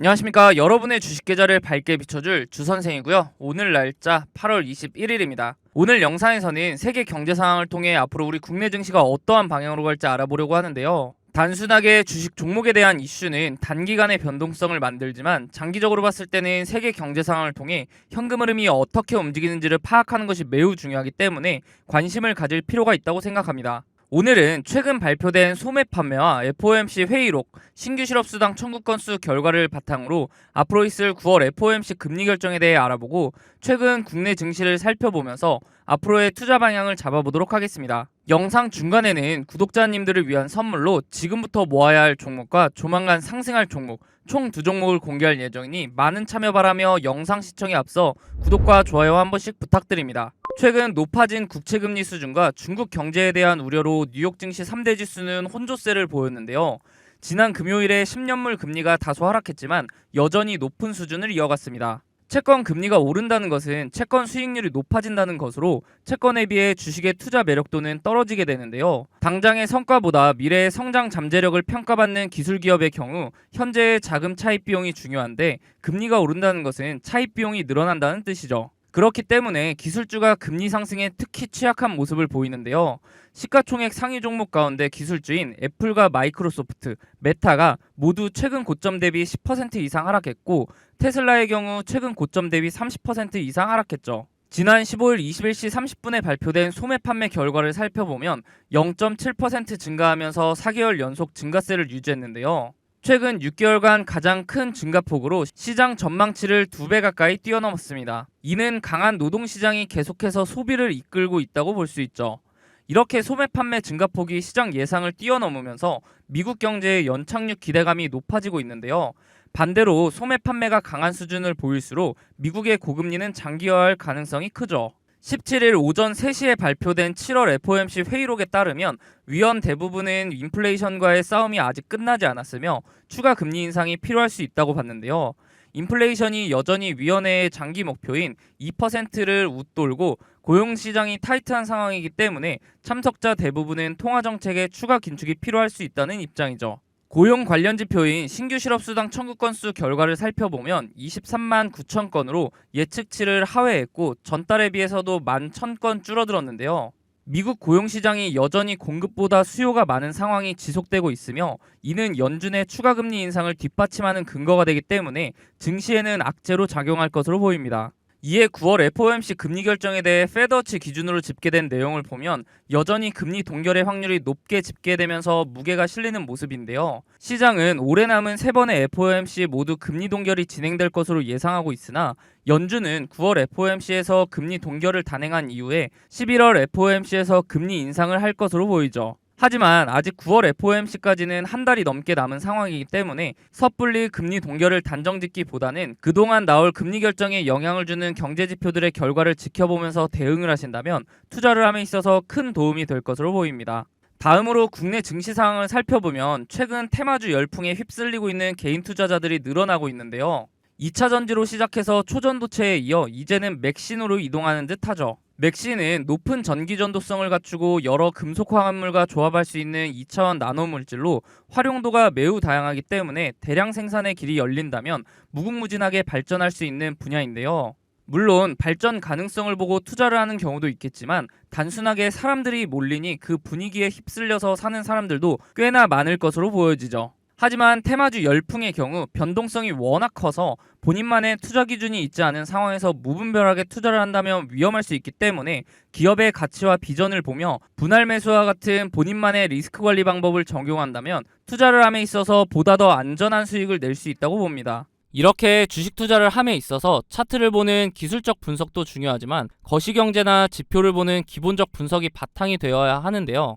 안녕하십니까. 여러분의 주식 계좌를 밝게 비춰줄 주선생이고요. 오늘 날짜 8월 21일입니다. 오늘 영상에서는 세계 경제 상황을 통해 앞으로 우리 국내 증시가 어떠한 방향으로 갈지 알아보려고 하는데요. 단순하게 주식 종목에 대한 이슈는 단기간의 변동성을 만들지만 장기적으로 봤을 때는 세계 경제 상황을 통해 현금 흐름이 어떻게 움직이는지를 파악하는 것이 매우 중요하기 때문에 관심을 가질 필요가 있다고 생각합니다. 오늘은 최근 발표된 소매 판매와 FOMC 회의록, 신규 실업 수당 청구 건수 결과를 바탕으로 앞으로 있을 9월 FOMC 금리 결정에 대해 알아보고 최근 국내 증시를 살펴보면서 앞으로의 투자 방향을 잡아보도록 하겠습니다. 영상 중간에는 구독자님들을 위한 선물로 지금부터 모아야 할 종목과 조만간 상승할 종목 총 두 종목을 공개할 예정이니 많은 참여 바라며 영상 시청에 앞서 구독과 좋아요 한 번씩 부탁드립니다. 최근 높아진 국채금리 수준과 중국 경제에 대한 우려로 뉴욕 증시 3대 지수는 혼조세를 보였는데요. 지난 금요일에 10년물 금리가 다소 하락했지만 여전히 높은 수준을 이어갔습니다. 채권 금리가 오른다는 것은 채권 수익률이 높아진다는 것으로 채권에 비해 주식의 투자 매력도는 떨어지게 되는데요. 당장의 성과보다 미래의 성장 잠재력을 평가받는 기술 기업의 경우 현재의 자금 차입 비용이 중요한데 금리가 오른다는 것은 차입 비용이 늘어난다는 뜻이죠. 그렇기 때문에 기술주가 금리 상승에 특히 취약한 모습을 보이는데요. 시가총액 상위 종목 가운데 기술주인 애플과 마이크로소프트, 메타가 모두 최근 고점 대비 10% 이상 하락했고 테슬라의 경우 최근 고점 대비 30% 이상 하락했죠. 지난 15일 21시 30분에 발표된 소매 판매 결과를 살펴보면 0.7% 증가하면서 4개월 연속 증가세를 유지했는데요. 최근 6개월간 가장 큰 증가폭으로 시장 전망치를 2배 가까이 뛰어넘었습니다. 이는 강한 노동시장이 계속해서 소비를 이끌고 있다고 볼 수 있죠. 이렇게 소매 판매 증가폭이 시장 예상을 뛰어넘으면서 미국 경제의 연착륙 기대감이 높아지고 있는데요. 반대로 소매 판매가 강한 수준을 보일수록 미국의 고금리는 장기화할 가능성이 크죠. 17일 오전 3시에 발표된 7월 FOMC 회의록에 따르면 위원 대부분은 인플레이션과의 싸움이 아직 끝나지 않았으며 추가 금리 인상이 필요할 수 있다고 봤는데요. 인플레이션이 여전히 위원회의 장기 목표인 2%를 웃돌고 고용 시장이 타이트한 상황이기 때문에 참석자 대부분은 통화 정책에 추가 긴축이 필요할 수 있다는 입장이죠. 고용 관련 지표인 신규 실업수당 청구 건수 결과를 살펴보면 23만 9천 건으로 예측치를 하회했고 전달에 비해서도 1만 1,000건 줄어들었는데요. 미국 고용 시장이 여전히 공급보다 수요가 많은 상황이 지속되고 있으며 이는 연준의 추가 금리 인상을 뒷받침하는 근거가 되기 때문에 증시에는 악재로 작용할 것으로 보입니다. 이에 9월 FOMC 금리 결정에 대해 페더치 기준으로 집계된 내용을 보면 여전히 금리 동결의 확률이 높게 집계되면서 무게가 실리는 모습인데요. 시장은 올해 남은 세 번의 FOMC 모두 금리 동결이 진행될 것으로 예상하고 있으나 연준은 9월 FOMC에서 금리 동결을 단행한 이후에 11월 FOMC에서 금리 인상을 할 것으로 보이죠. 하지만 아직 9월 FOMC까지는 한 달이 넘게 남은 상황이기 때문에 섣불리 금리 동결을 단정짓기보다는 그동안 나올 금리 결정에 영향을 주는 경제 지표들의 결과를 지켜보면서 대응을 하신다면 투자를 함에 있어서 큰 도움이 될 것으로 보입니다. 다음으로 국내 증시 상황을 살펴보면 최근 테마주 열풍에 휩쓸리고 있는 개인 투자자들이 늘어나고 있는데요. 2차 전지로 시작해서 초전도체에 이어 이제는 맥신으로 이동하는 듯하죠. 맥신은 높은 전기 전도성을 갖추고 여러 금속 화합물과 조합할 수 있는 2차원 나노 물질로 활용도가 매우 다양하기 때문에 대량 생산의 길이 열린다면 무궁무진하게 발전할 수 있는 분야인데요. 물론 발전 가능성을 보고 투자를 하는 경우도 있겠지만 단순하게 사람들이 몰리니 그 분위기에 휩쓸려서 사는 사람들도 꽤나 많을 것으로 보여지죠. 하지만 테마주 열풍의 경우 변동성이 워낙 커서 본인만의 투자 기준이 있지 않은 상황에서 무분별하게 투자를 한다면 위험할 수 있기 때문에 기업의 가치와 비전을 보며 분할 매수와 같은 본인만의 리스크 관리 방법을 적용한다면 투자를 함에 있어서 보다 더 안전한 수익을 낼 수 있다고 봅니다. 이렇게 주식 투자를 함에 있어서 차트를 보는 기술적 분석도 중요하지만 거시경제나 지표를 보는 기본적 분석이 바탕이 되어야 하는데요.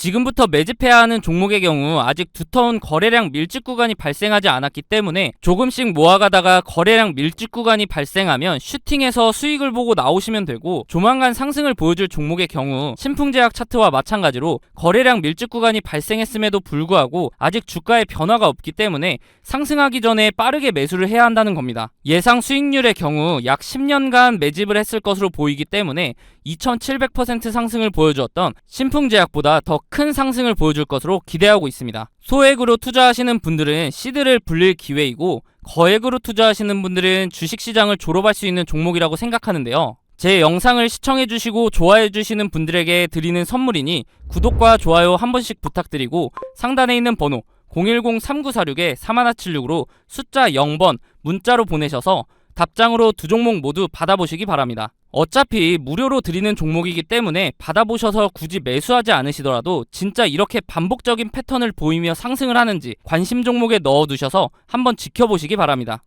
지금부터 매집해야 하는 종목의 경우 아직 두터운 거래량 밀집 구간이 발생하지 않았기 때문에 조금씩 모아가다가 거래량 밀집 구간이 발생하면 슈팅해서 수익을 보고 나오시면 되고 조만간 상승을 보여줄 종목의 경우 신풍제약 차트와 마찬가지로 거래량 밀집 구간이 발생했음에도 불구하고 아직 주가의 변화가 없기 때문에 상승하기 전에 빠르게 매수를 해야 한다는 겁니다. 예상 수익률의 경우 약 10년간 매집을 했을 것으로 보이기 때문에 2700% 상승을 보여주었던 신풍제약보다 더큰 상승을 보여줄 것으로 기대하고 있습니다. 소액으로 투자하시는 분들은 시드를 불릴 기회이고 거액으로 투자하시는 분들은 주식시장을 졸업할 수 있는 종목이라고 생각하는데요. 제 영상을 시청해주시고 좋아해주시는 분들에게 드리는 선물이니 구독과 좋아요 한 번씩 부탁드리고 상단에 있는 번호 010-3946-3176으로 숫자 0번 문자로 보내셔서 답장으로 두 종목 모두 받아보시기 바랍니다. 어차피 무료로 드리는 종목이기 때문에 받아보셔서 굳이 매수하지 않으시더라도 진짜 이렇게 반복적인 패턴을 보이며 상승을 하는지 관심 종목에 넣어두셔서 한번 지켜보시기 바랍니다.